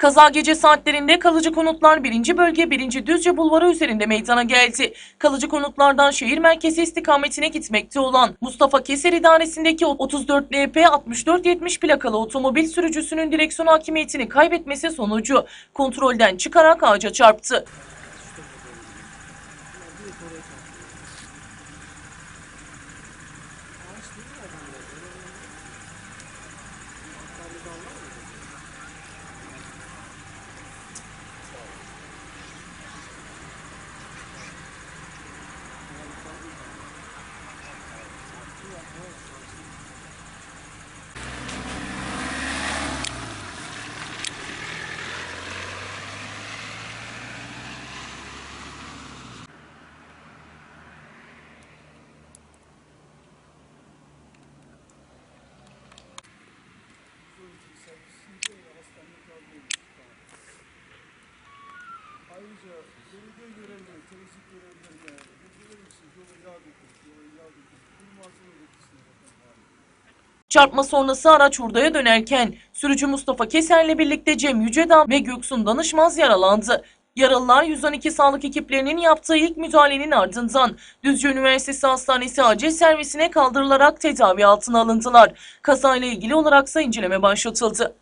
Kaza gece saatlerinde kalıcı konutlar 1. bölge 1. Düzce Bulvarı üzerinde meydana geldi. Kalıcı konutlardan şehir merkezi istikametine gitmekte olan Mustafa Keser idaresindeki 34 LP 6470 plakalı otomobil sürücüsünün direksiyon hakimiyetini kaybetmesi sonucu kontrolden çıkarak ağaca çarptı. Ayrıca belediye görevlileri, temizlik görevlilerine bilgiler için yola yağ dökülür, yola yağ dökülür. Bu malzeme üretisine bakın var. Çarpma sonrası araç hurdaya dönerken sürücü Mustafa Keser'le birlikte Cem Yücedağ ve Göksun Danışmaz yaralandı. Yaralılar 112 sağlık ekiplerinin yaptığı ilk müdahalenin ardından Düzce Üniversitesi Hastanesi acil servisine kaldırılarak tedavi altına alındılar. Kazayla ilgili olaraksa inceleme başlatıldı.